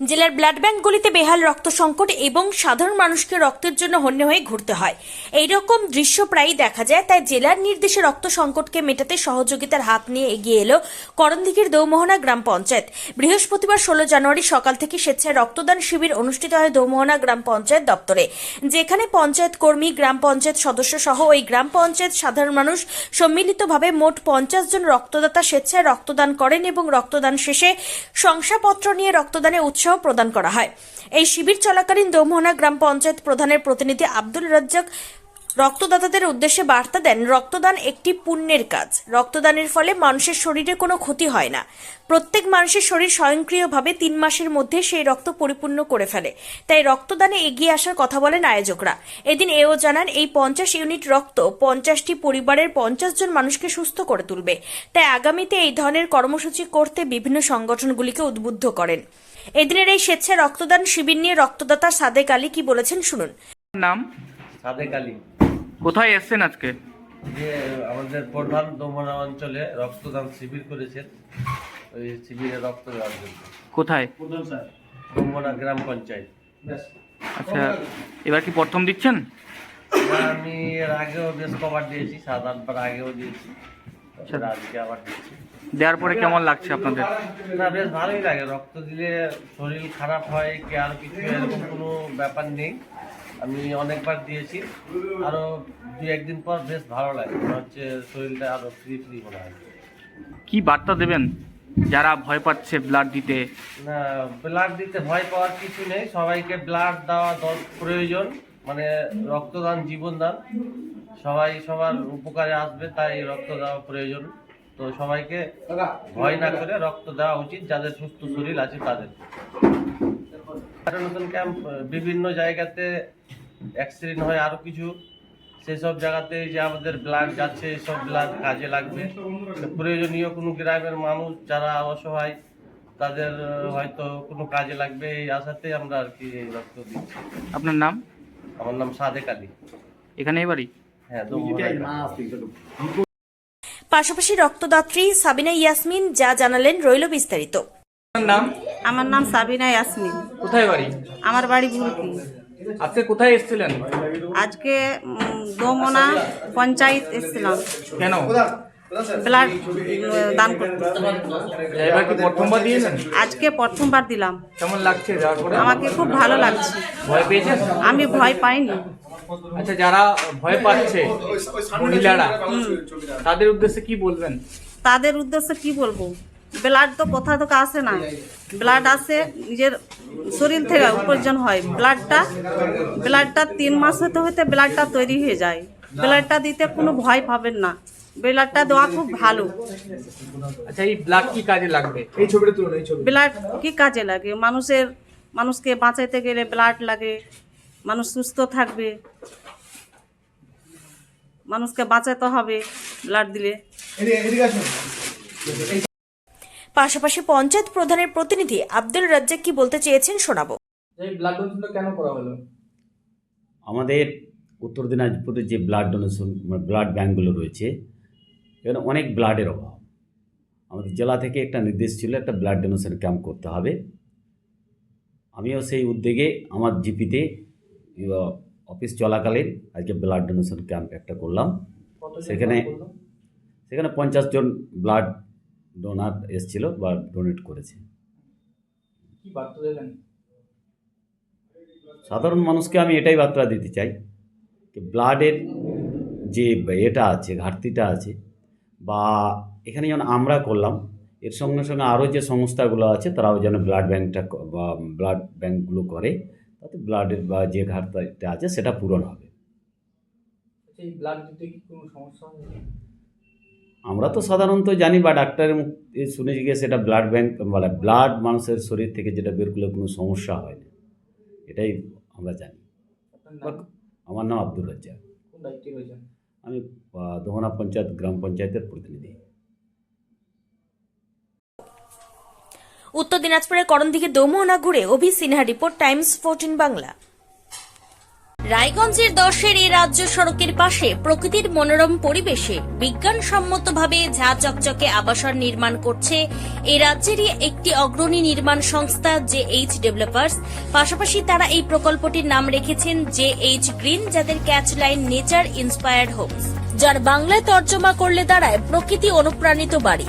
জেলার ব্লাড ব্যাঙ্কগুলিতে বেহাল রক্ত সংকট এবং সাধারণ মানুষকে রক্তের জন্য হন্য হয়ে ঘুরতে হয়। এই রকম দৃশ্য প্রায়ই দেখা যায়, তাই জেলার নির্দেশে রক্ত সংকটকে মেটাতে সহযোগিতার হাত নিয়ে এগিয়ে এলো করণদিঘির দৌমোহনা গ্রাম পঞ্চায়েত। বৃহস্পতিবার ষোলো জানুয়ারি সকাল থেকে স্বেচ্ছায় রক্তদান শিবির অনুষ্ঠিত হয় দৌমোহনা গ্রাম পঞ্চায়েত দপ্তরে, যেখানে পঞ্চায়েত কর্মী, গ্রাম পঞ্চায়েত সদস্য সহ ওই গ্রাম পঞ্চায়েত সাধারণ মানুষ সম্মিলিতভাবে মোট পঞ্চাশ জন রক্তদাতা স্বেচ্ছায় রক্তদান করেন এবং রক্তদান শেষে শংসাপত্র নিয়ে রক্তদানে উৎসাহ প্রদান করা হয়। এই শিবির চলাকালীন দৌমোহনা গ্রাম পঞ্চায়েত প্রধানের প্রতিনিধি আব্দুল রাজ্জাক রক্তদাতাদের উদ্দেশ্যে বার্তা দেন, রক্তদান একটি পুণ্যের কাজ। রক্তদানের ফলে মানুষের শরীরে কোনো ক্ষতি হয় না। প্রত্যেক মানুষের শরীর স্বয়ংক্রিয়ভাবে তিন মাসের মধ্যে সেই রক্ত পরিপূর্ণ করে ফেলে। তাই রক্তদানে এগিয়ে আসার কথা বলেন আয়োজকরা। এদিন এও জানান, এই পঞ্চাশ ইউনিট রক্ত পঞ্চাশটি পরিবারের পঞ্চাশ জন মানুষকে সুস্থ করে তুলবে। তাই আগামীতে এই ধরনের কর্মসূচি করতে বিভিন্ন সংগঠনগুলিকে উদ্বুদ্ধ করেন। এদিনের এই স্বেচ্ছায় রক্তদান শিবির নিয়ে রক্তদাতা সাদেক আলী কি বলেছেন শুনুন। নাম? সাদেক আলী। কোথায় এসছেন আজকে? যে আমাদের প্রধান দমনা অঞ্চলে রক্তদান শিবির করেছেন। ওই শিবিরে রক্ত দেওয়ার জন্য। কোথায়? দমনা গ্রাম পঞ্চায়েত। আচ্ছা এবার কি প্রথম দিচ্ছেন? আমি এর আগেও বেশ কভার দিয়েছি সাত আটবার আগেও দিয়েছি। তারপরে আজকে আবার দিচ্ছি। দেওয়ার পরে কেমন লাগছে আপনাদের? না বেশ ভালোই লাগে। রক্ত দিলে শরীর খারাপ হয় কি আর কিছু এরকম কোনো ব্যাপার নেই। আমি অনেকবার দিয়েছি। আরও দু একদিন পর বেশ ভালো লাগে। হচ্ছে শরীরটা আরও ফ্রি ফ্রি মনে হয়। কি বার্তা দেবেন যারা ভয় পাচ্ছে ব্লাড দিতে? না ব্লাড দিতে ভয় পাওয়ার কিছু নেই। সবাইকে ব্লাড দেওয়া দর- প্রয়োজন। মানে রক্তদান জীবনদান। সবাই সবার উপকারে আসবে তাই রক্ত দেওয়া প্রয়োজন। তো সবাইকে ভয় না করে রক্ত দেওয়া উচিত যাদের সুস্থ শরীর আছে তাদের। একটা নতুন ক্যাম্প বিভিন্ন জায়গাতে অ্যাক্সিডেন্ট হয় আরও কিছু। সেসব জায়গাতে যে আমাদের ব্লাড যাচ্ছে সব ব্লাড কাজে লাগবে। প্রয়োজনীয় কোনো গ্রামের মানুষ যারা অসহায় তাদের হয়তো কোনো কাজে লাগবে এই আশাতে আমরা আর কি এই রক্ত দিচ্ছি। আপনার নাম? আমার নাম সাদেক আলী। এখানে এবারই হ্যাঁ পাশাপাশি রক্তদাত্রী সাবিনা ইয়াসমিন যা জানালেন রইল বিস্তারিত। নাম? আমার নাম সাবিনা ইয়াসমিন। কোথায় বাড়ি? আমার বাড়ি ভুলকি আজকে কোথায় এসেছিলেন? আজকে দোমনা পঞ্চায়েত এসেছিলাম। কেন? ব্লাড দান করতে। এবার কি প্রথমবার দিয়েছেন? আজকে প্রথমবার দিলাম। কেমন লাগছে আমাকে খুব ভালো লাগছে। ভয় পেয়েছেন? আমি ভয় পাইনি। আচ্ছা যারা ভয় পাচ্ছে মহিলারা তাদের উদ্দেশ্যে কি বলবেন? তাদের উদ্দেশ্যে কি বলব? ব্লাড তো কোথা থেকে আসে না। ব্লাড আসে নিজের শরীর থেকে উপার্জন হয়। ব্লাডটা ব্লাডটা তিন মাস হতে হতে ব্লাডটা তৈরি হয়ে যায়। ব্লাডটা দিতে কোনো ভয় পাবেন না। ব্লাডটা দেওয়া খুব ভালো। আচ্ছা এই ব্লাড কি কাজে লাগবে? এই ছবিটা তুলুন এই ছবি। ব্লাড কি কাজে লাগে? মানুষের মানুষকে বাঁচাইতে গেলে ব্লাড লাগে। মানুষ সুস্থ থাকবে। মানুষকে বাঁচাতে হবে ব্লাড দিলে। পাশাপাশি পঞ্চায়েত প্রধানের প্রতিনিধি আব্দুল রাজ্জাক কি বলতে চেয়েছেন শোনাবো। এই ব্লাড ডোনেশনটা কেন করা হলো? আমাদের উত্তর দিনাজপুরে যে ব্লাড ডোনেশন ব্লাড ব্যাঙ্কগুলো রয়েছে এখানে অনেক ব্লাডের অভাব। আমাদের জেলা থেকে একটা নির্দেশ ছিল একটা ব্লাড ডোনেশন ক্যাম্প করতে হবে। আমিও সেই উদ্যোগে আমার জিপিতে অফিস চলাকালীন আজকে ব্লাড ডোনেশন ক্যাম্প একটা করলাম। সেখানে সেখানে পঞ্চাশ জন ব্লাড ডোনার এসেছিল বা ডোনেট করেছে। সাধারণ মানুষকে আমি এটাই বার্তা দিতে চাই যে ব্লাডের যে এটা আছে ঘাটতিটা আছে বা এখানে যেন আমরা করলাম এর সঙ্গে সঙ্গে আরও যে সংস্থাগুলো আছে তারাও যেন ব্লাড ব্যাঙ্কটা বা ব্লাড ব্যাঙ্কগুলো করে। তাতে ব্লাডের বা যে ঘাটতিটা আছে সেটা পূরণ হবে। আচ্ছা, আমরা তো সাধারণত জানি বা ডাক্তারের মুখ শুনেছি গিয়ে সেটা ব্লাড ব্যাঙ্ক মানে ব্লাড মানুষের শরীর থেকে যেটা বের করলে কোনো সমস্যা হয় না। এটাই আমরা জানি। আমার নাম আব্দুল রাজ্জাক। আমি দোহনা পঞ্চায়েত গ্রাম পঞ্চায়েতের প্রতিনিধি। উত্তর দিনাজপুরের করণদিঘি দৌমোহনা ঘুরে Abhi Sinha report, Times fourteen Bangla. রায়গঞ্জের দশের এই রাজ্য সড়কের পাশে প্রকৃতির মনোরম পরিবেশে বিজ্ঞানসম্মতভাবে ঝা চকচকে আবাসন নির্মাণ করছে এই রাজ্যেরই একটি অগ্রণী নির্মাণ সংস্থা জে এইচ ডেভেলপার্স। পাশাপাশি তারা এই প্রকল্পটির নাম রেখেছেন জে এইচ গ্রিন, যাদের catch line nature inspired homes, যার বাংলায় তর্জমা করলে দাঁড়ায় প্রকৃতি অনুপ্রাণিত বাড়ি।